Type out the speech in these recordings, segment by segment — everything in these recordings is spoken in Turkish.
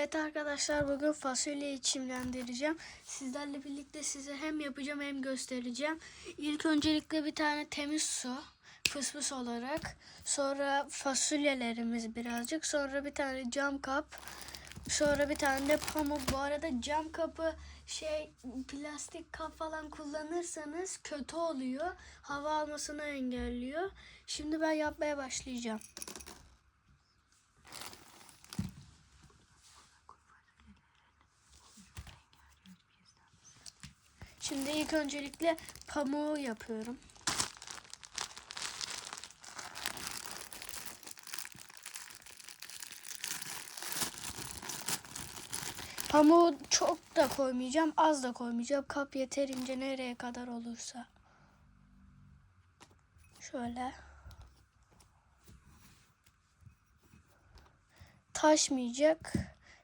Evet arkadaşlar bugün fasulyeyi çimlendireceğim. Sizlerle birlikte size hem yapacağım hem göstereceğim. İlk öncelikle bir tane temiz su fısfıs olarak. Sonra fasulyelerimiz birazcık. Sonra bir tane cam kap. Sonra bir tane de pamuk. Bu arada cam kapı şey plastik kap falan kullanırsanız kötü oluyor. Hava almasını engelliyor. Şimdi ben yapmaya başlayacağım. Şimdi ilk öncelikle pamuğu yapıyorum. Pamuğu çok da koymayacağım, az da koymayacağım. Kap yeterince nereye kadar olursa. Şöyle. Taşmayacak.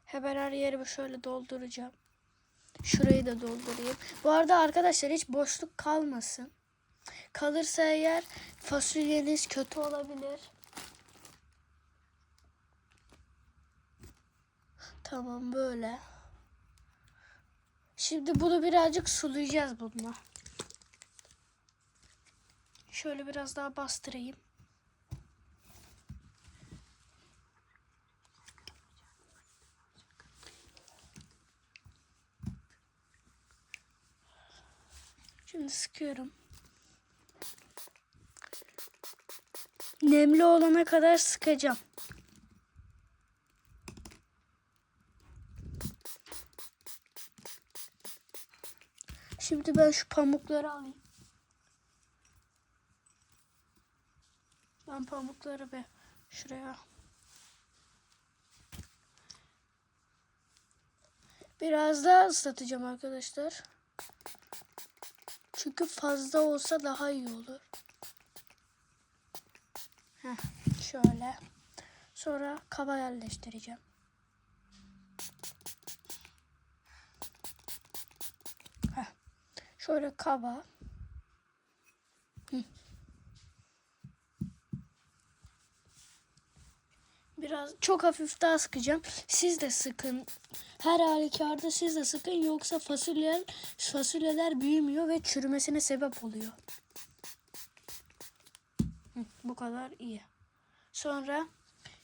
Hemen her yerimi şöyle dolduracağım. Şurayı da doldurayım. Bu arada arkadaşlar hiç boşluk kalmasın. Kalırsa eğer fasulyeniz kötü olabilir. Tamam böyle. Şimdi bunu birazcık sulayacağız bununla. Şöyle biraz daha bastırayım. Şimdi sıkıyorum. Nemli olana kadar sıkacağım. Şimdi ben şu pamukları alayım. Ben pamukları bir şuraya. Biraz daha ıslatacağım arkadaşlar. Çünkü fazla olsa daha iyi olur. Heh, şöyle. Sonra kaba yerleştireceğim. Heh, şöyle kaba. Biraz çok hafif daha sıkacağım. Siz de sıkın. Her halükarda siz de sıkın yoksa fasulyeler fasulyeler büyümüyor ve çürümesine sebep oluyor. Hı, bu kadar iyi. Sonra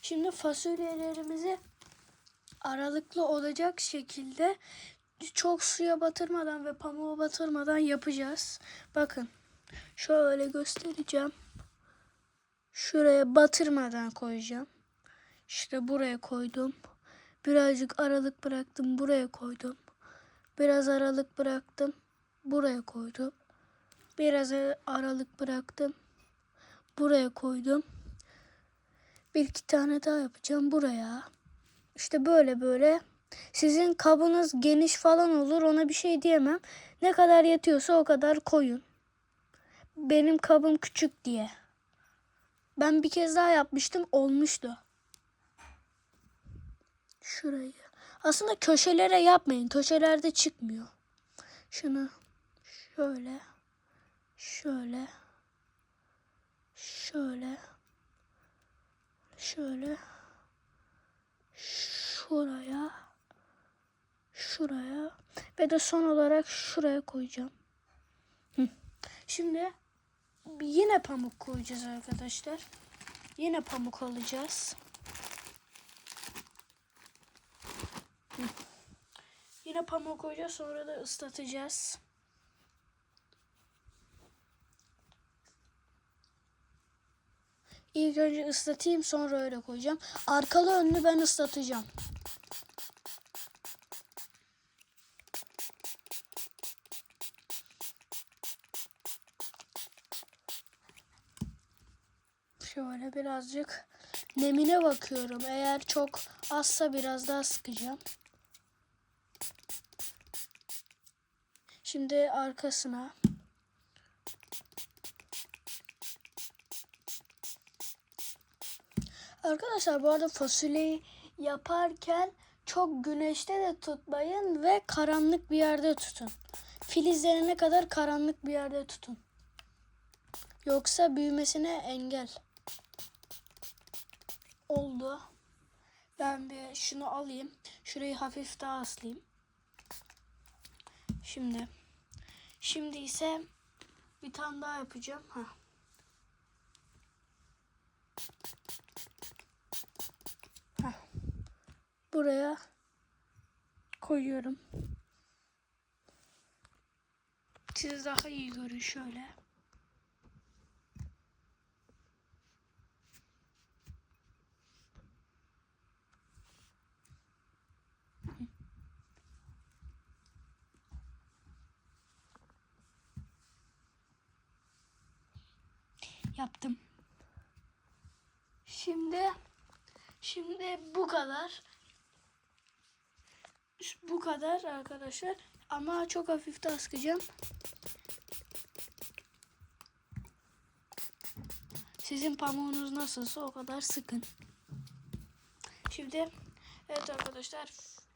şimdi fasulyelerimizi aralıklı olacak şekilde çok suya batırmadan ve pamuğa batırmadan yapacağız. Bakın şöyle göstereceğim. Şuraya batırmadan koyacağım. İşte buraya koydum. Birazcık aralık bıraktım. Buraya koydum. Biraz aralık bıraktım. Buraya koydum. Biraz aralık bıraktım. Buraya koydum. Bir iki tane daha yapacağım buraya. İşte böyle böyle. Sizin kabınız geniş falan olur ona bir şey diyemem. Ne kadar yetiyorsa o kadar koyun. Benim kabım küçük diye. Ben bir kez daha yapmıştım olmuştu şurayı. Aslında köşelere yapmayın. Köşelerde çıkmıyor. Şunu şöyle şöyle şöyle şöyle şuraya şuraya ve de son olarak şuraya koyacağım. Şimdi yine pamuk koyacağız arkadaşlar. Yine pamuk alacağız. Yine pamuk koyacağız sonra da ıslatacağız. İlk önce ıslatayım sonra öyle koyacağım. Arkalı önlü ben ıslatacağım. Şöyle birazcık nemine bakıyorum. Eğer çok azsa biraz daha sıkacağım. Şimdi arkasına. Arkadaşlar bu arada fasulyeyi yaparken çok güneşte de tutmayın ve karanlık bir yerde tutun. Filizlenene kadar karanlık bir yerde tutun. Yoksa büyümesine engel. Oldu. Ben bir şunu alayım. Şurayı hafif daha aslayayım. Şimdi. Şimdi ise bir tane daha yapacağım. Ha. Ha. Buraya koyuyorum. Siz daha iyi görün şöyle. Yaptım. Şimdi şimdi bu kadar. Bu kadar arkadaşlar. Ama çok hafif de askacağım. Sizin pamuğunuz nasılsa o kadar sıkın. Şimdi evet arkadaşlar